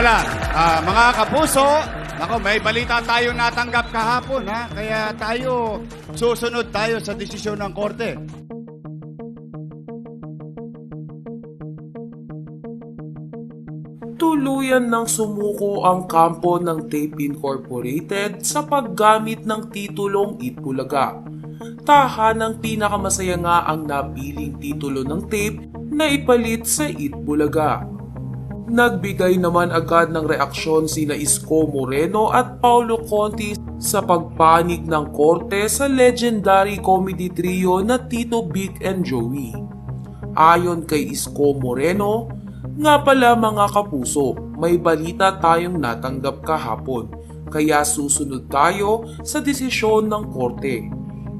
pala, ah, mga kapuso, ako may balita tayong natanggap kahapon ha. Kaya tayo susunod tayo sa desisyon ng korte. Tuluyan ng sumuko ang kampo ng Tape Incorporated sa paggamit ng titulong Itbulaga. Tahanang pinakamasaya nga ang napiling titulo ng tape na ipalit sa Itbulaga. Nagbigay naman agad ng reaksyon sina Isko Moreno at Paulo Conti sa pagpanig ng korte sa legendary comedy trio na Tito Big and Joey. Ayon kay Isko Moreno, nga pala mga kapuso, may balita tayong natanggap kahapon, kaya susunod tayo sa desisyon ng korte.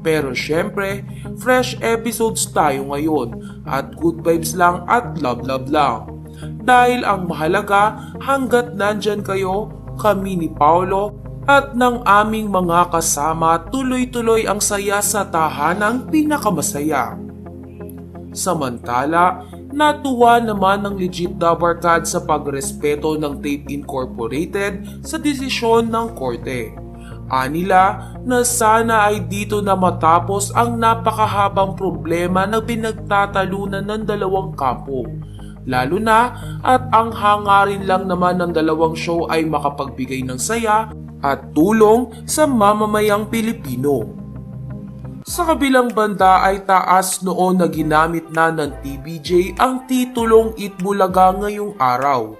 Pero syempre, fresh episodes tayo ngayon at good vibes lang at love love lang. Dahil ang mahalaga hanggat nandyan kayo, kami ni Paolo at ng aming mga kasama tuloy-tuloy ang saya sa tahanang pinakamasaya. Samantala, natuwa naman ng legit Dabarkad sa pagrespeto ng Tape Incorporated sa desisyon ng korte. Anila na sana ay dito na matapos ang napakahabang problema na pinagtatalunan ng dalawang kampo. Lalo na at ang hangarin lang naman ng dalawang show ay makapagbigay ng saya at tulong sa mamamayang Pilipino. Sa kabilang banda ay taas noon na ginamit na ng TBJ ang titulong Itbulaga ngayong araw.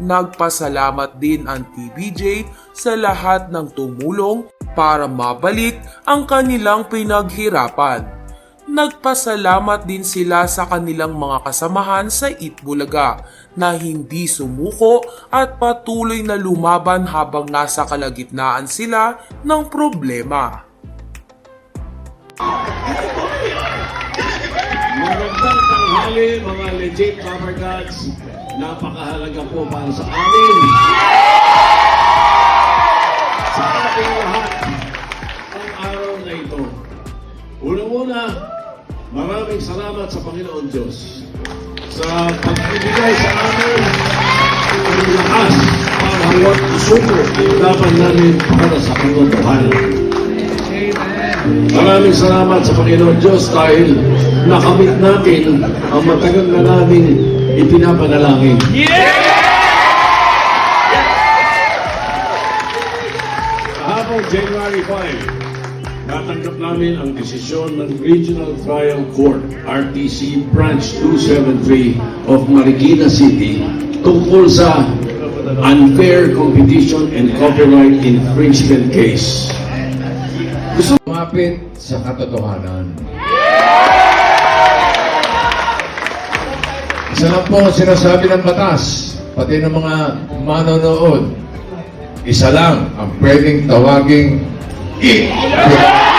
Nagpasalamat din ang TBJ sa lahat ng tumulong para mabalik ang kanilang pinaghirapan. Nagpasalamat din sila sa kanilang mga kasamahan sa Itbulaga na hindi sumuko at patuloy na lumaban habang nasa kalagitnaan sila ng problema. Magandang tanghali mga legit cover gods. Napakahalaga po para sa amin. Sa ating lahat ang araw na ito. Unang-una, maraming salamat sa Panginoon Diyos sa pagbibigay sa amin ng lakas para hanggang isuko ang laban namin para sa katotohanan. Maraming salamat sa Panginoon Diyos dahil nakamit natin ang matagal na namin ipinapanalangin. Kahapon January 5, natanggap namin ang desisyon ng Regional Trial Court RTC Branch 273 of Marikina City tungkol sa unfair competition and copyright infringement case. Lumapit sa katotohanan. Isa lang po ang sinasabi ng batas, pati ng mga manonood. Isa lang ang pwedeng tawaging 一。